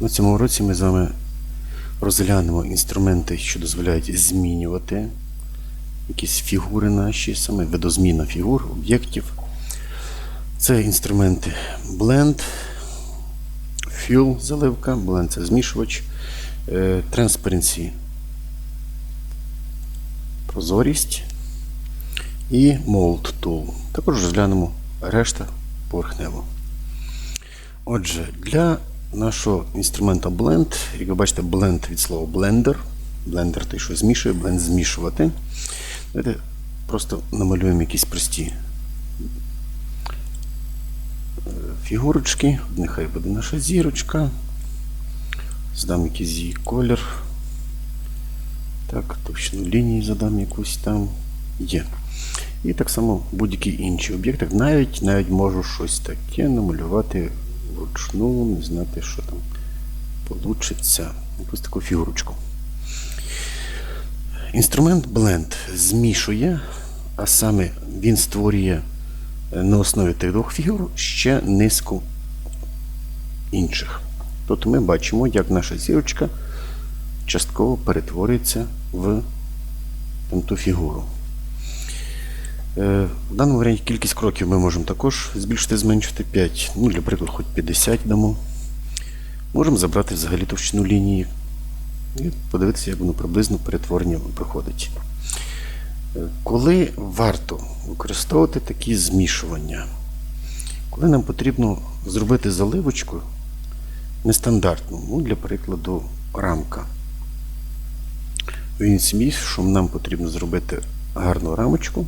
На цьому році ми з вами розглянемо інструменти, що дозволяють змінювати якісь фігури наші, саме видозміна фігур, об'єктів. Це інструменти Blend, Fill заливка, Blend це змішувач, е, Transparency прозорість і Mold Tool. Також розглянемо решта поверхнево. Отже, для нашого інструмента Blend, як ви бачите, Blend від слова Blender. Blender той, що змішує, Blend змішувати. Давайте просто намалюємо якісь прості е, фігурочки. Нехай буде наша зірочка. Здам якийсь її колір. Так, товщину лінії задам якусь там. Є. І так само будь-які інші об'єкти. Навіть навіть можу щось таке намалювати вручну, не знати, що там получиться. Якусь таку фігурочку. Інструмент Blend змішує, а саме він створює е, на основі тих двох фігур ще низку інших. Тобто ми бачимо, як наша зірочка частково перетворюється в там, ту фігуру. Е, В даному варіанті кількість кроків ми можемо також збільшити, зменшити 5, ну, для прикладу, хоч 50 дамо. Можемо забрати взагалі товщину лінії і подивитися, як воно приблизно перетворення проходить. Е, Коли варто використовувати такі змішування? Коли нам потрібно зробити заливочку нестандартну, ну, для прикладу, рамка. Він сміс, що нам потрібно зробити гарну рамочку.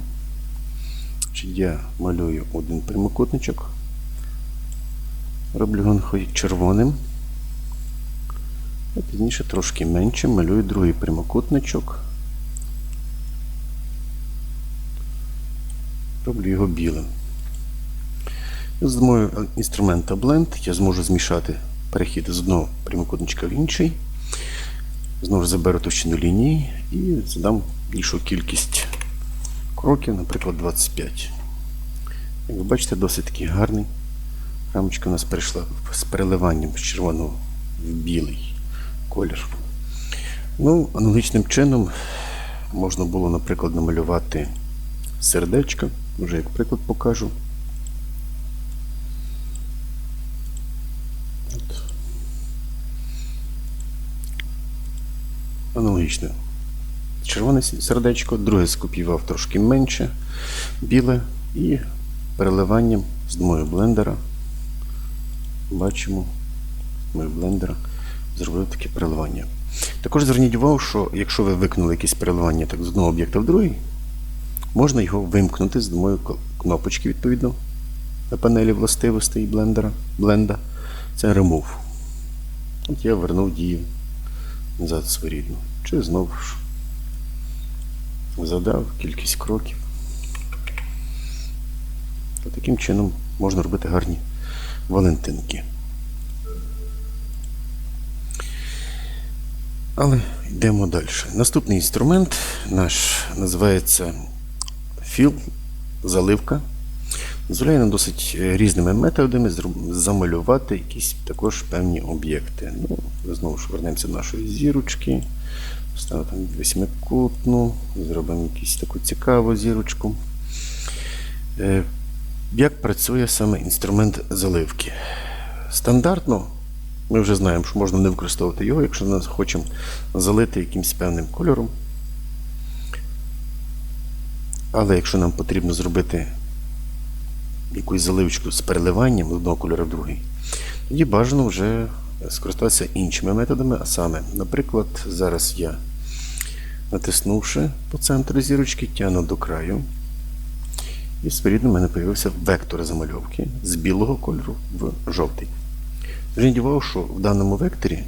Значить, Я малюю один прямокутничок. Роблю його червоним. А пізніше трошки менше малюю другий прямокутничок. Роблю його білим. З допомогою інструмента Blend я зможу змішати перехід з одного прямокутничка в інший. Знову заберу товщину лінії і задам більшу кількість кроків, наприклад, 25. Як ви бачите, досить такий гарний. Рамочка у нас перейшла з переливанням з червоного в білий колір. Ну, аналогічним чином можна було, наприклад, намалювати сердечко. Вже як приклад покажу. Аналогічно. Червоне сердечко, друге скопіював трошки менше, біле і переливанням з допомогою блендера. Бачимо, з допомогою блендера зробив таке переливання. Також зверніть увагу, що якщо ви виконали якесь переливання так, з одного об'єкта в другий, можна його вимкнути з ко- кнопочки, відповідно, на панелі властивостей блендера, бленда. Це Remove. От я вернув дію назад своєрідну. Чи знову ж задав кількість кроків. То таким чином можна робити гарні валентинки. Але йдемо далі. Наступний інструмент наш називається філ, заливка. Дозволяє нам досить е, різними методами замалювати якісь також певні об'єкти. Ну, знову ж вернемося до нашої зірочки. Ставимо восьмикутну, зробимо якусь таку цікаву зірочку. Е, Як працює саме інструмент заливки? Стандартно ми вже знаємо, що можна не використовувати його, якщо ми хочемо залити якимось певним кольором. Але якщо нам потрібно зробити якусь заливочку з переливанням одного кольору в другий, тоді бажано вже скористатися іншими методами, а саме, наприклад, зараз я, натиснувши по центру зірочки, тягну до краю. І спорідно в мене з'явився вектор замальовки з білого кольору в жовтий. Зверніть увагу, що в даному векторі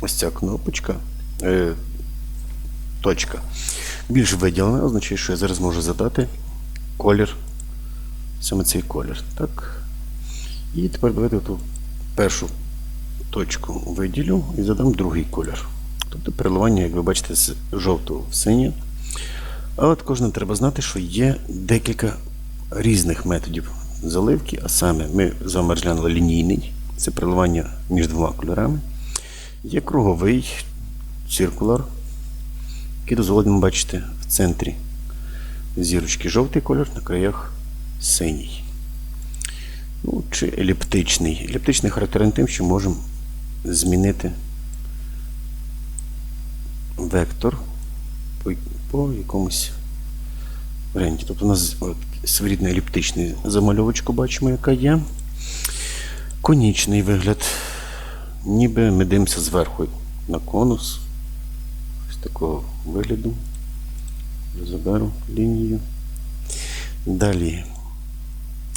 ось ця кнопочка, е, точка, більш виділена, означає, що я зараз можу задати колір, саме цей колір. Так. І тепер давайте ту першу точку виділю і задам другий колір. Тобто переливання, як ви бачите, з жовтого в синє. Але також нам треба знати, що є декілька різних методів заливки, а саме ми з вами розглянули лінійний, це переливання між двома кольорами. Є круговий циркуляр, який дозволить бачити в центрі зірочки жовтий кольор, на краях синій. Ну, чи еліптичний. Еліптичний характерен тим, що можемо змінити вектор по, по якомусь варіанті. Тобто у нас от, еліптичний замальовочку бачимо, яка є. Конічний вигляд. Ніби ми дивимося зверху на конус. Ось такого вигляду. Заберу лінію. Далі.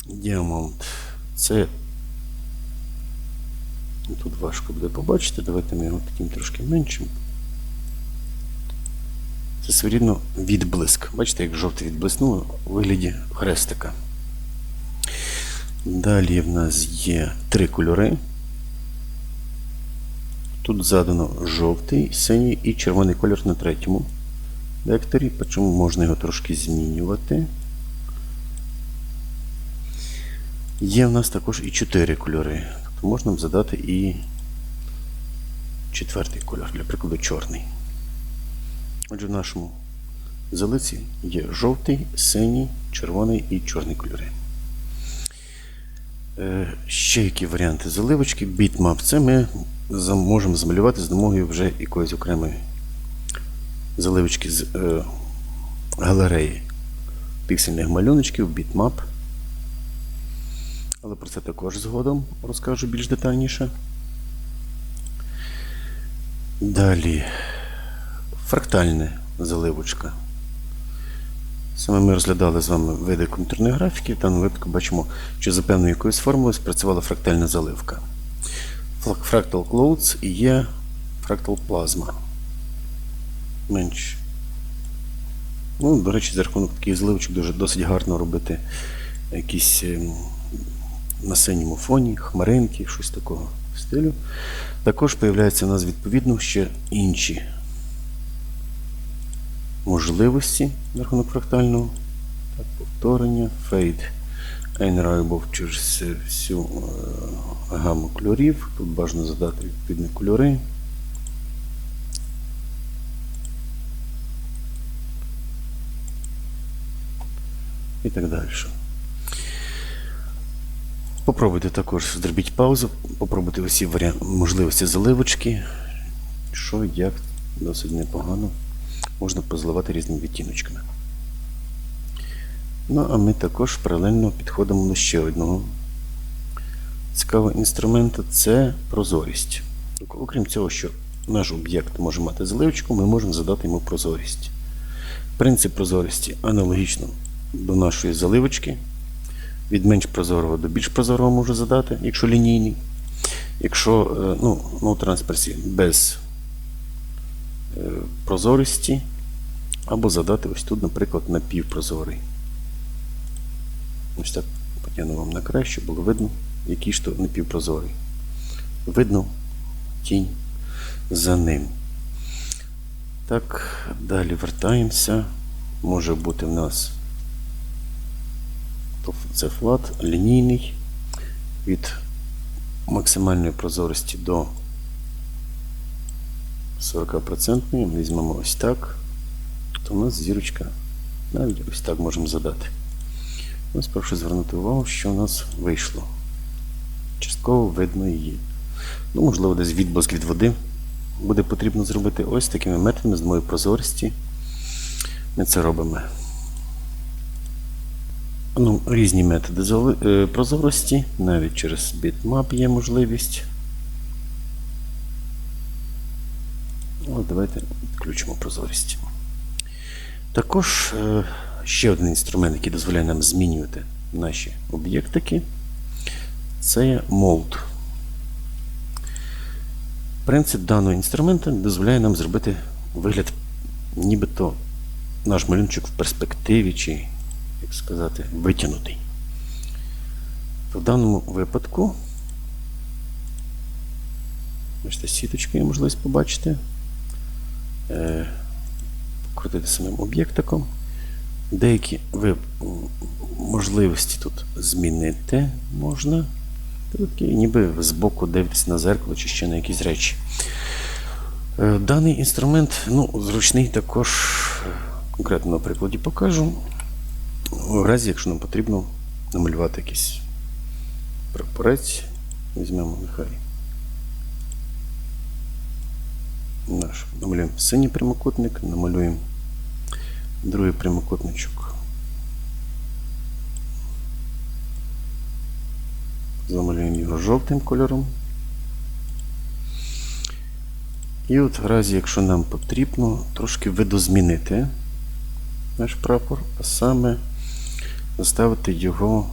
Діамант. Це тут важко буде побачити. Давайте ми його таким трошки меншим. Це своєрідно відблиск. Бачите, як жовтий відблиснуло у вигляді хрестика. Далі в нас є три кольори. Тут задано жовтий, синій і червоний кольор на третьому векторі, причому можна його трошки змінювати. Є в нас також і чотири кольори. Тобто можна задати і четвертий кольор, для прикладу, чорний. Отже, в нашому залиці є жовтий, синій, червоний і чорний кольори. Е, Ще які варіанти заливочки, бітмап. Це ми можемо змалювати з допомогою вже якоїсь окремої заливочки з е, галереї піксельних малюночків, бітмап. Але про це також згодом розкажу більш детальніше. Далі фрактальна заливочка. Саме ми розглядали з вами види комп'ютерної графіки. В даному випадку бачимо, що за певною якоюсь формулою спрацювала фрактальна заливка. Fractal Clouds і є Fractal Plasma. Менш. Ну, до речі, за рахунок таких заливочок дуже досить гарно робити якісь ем, на синьому фоні, хмаринки, щось такого стилю. Також появляються у нас відповідно ще інші можливості на рахунок фрактального. Так, повторення, фейд Einraibov через всю е, гаму кольорів. Тут бажано задати відповідні кольори. І так далі. Попробуйте також зробіть паузу, попробуйте усі можливості заливочки. Що, як, досить непогано. Можна позливати різними відтіночками. Ну, а ми також паралельно підходимо до ще одного цікавого інструменту це прозорість. Окрім цього, що наш об'єкт може мати заливочку, ми можемо задати йому прозорість. Принцип прозорості аналогічно до нашої заливочки. Від менш прозорого до більш прозорого можу задати, якщо лінійний. Якщо е, ну, no transparency без прозорості, або задати ось тут, наприклад, напівпрозорий. Ось так потягну вам на край, щоб було видно, який ж то напівпрозорий. Видно тінь за ним. Так, далі вертаємося. Може бути в нас це флат лінійний від максимальної прозорості до 40%. Ми візьмемо ось так. То у нас зірочка навіть ось так можемо задати. Ось прошу звернути увагу, що у нас вийшло. Частково видно її. Ну, можливо, десь відблиск від води буде потрібно зробити ось такими методами з моєї прозорості. Ми це робимо. Ну, різні методи е, прозорості, навіть через бітмап є можливість. От давайте відключимо прозорість. Також е, ще один інструмент, який дозволяє нам змінювати наші об'єктики, це Mold. Принцип даного інструменту дозволяє нам зробити вигляд, нібито наш малюнчик в перспективі, чи, як сказати, витягнутий. В даному випадку, бачите, сіточку є можливість побачити, крутити самим об'єктиком. Деякі ви, можливості тут змінити можна. Такий ніби збоку дивитися на зеркало чи ще на якісь речі. Е, Даний інструмент ну, зручний також, е, конкретно на прикладі покажу. У разі, якщо нам потрібно намалювати якийсь прапорець, візьмемо нехай. Наш. Намалюємо синій прямокутник, намалюємо другий прямокутничок. Замалюємо його жовтим кольором. І от в разі, якщо нам потрібно трошки видозмінити наш прапор, а саме заставити його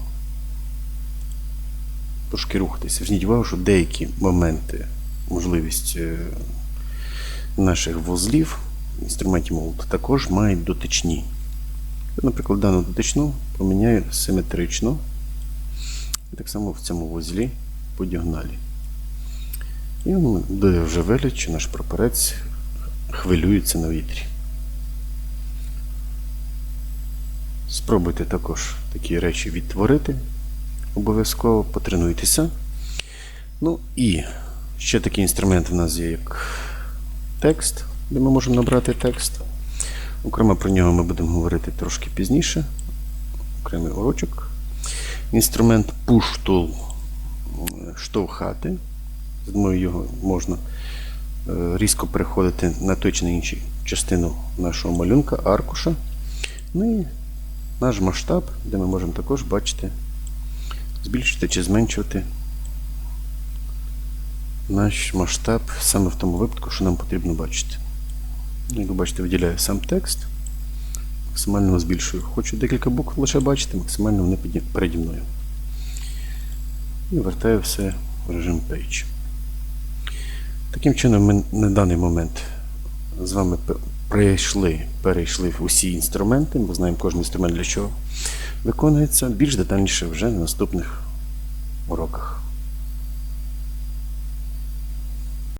трошки рухатися. Зверніть увагу, що деякі моменти, можливість е, наших вузлів, інструментів молот, також мають дотичні. Наприклад, дану дотичну поміняю симетрично. І так само в цьому вузлі по діагоналі. І дає вже вигляд, що наш прапорець хвилюється на вітрі. Спробуйте також такі речі відтворити. Обов'язково потренуйтеся. Ну і ще такий інструмент в нас є, як текст, де ми можемо набрати текст. Окремо про нього ми будемо говорити трошки пізніше. Окремий урочок. Інструмент Push Tool е, штовхати. З його можна е, різко переходити на той чи на іншу частину нашого малюнка, аркуша. Ну і наш масштаб, де ми можемо також бачити, збільшити чи зменшувати наш масштаб саме в тому випадку, що нам потрібно бачити. Ну, Як ви бачите, виділяю сам текст, максимально збільшую. Хочу декілька букв лише бачити, максимально вони переді мною. І вертаю все в режим Page. Таким чином, ми на даний момент з вами пе- перейшли усі інструменти, ми знаємо кожен інструмент для чого виконується. Більш детальніше вже на наступних уроках.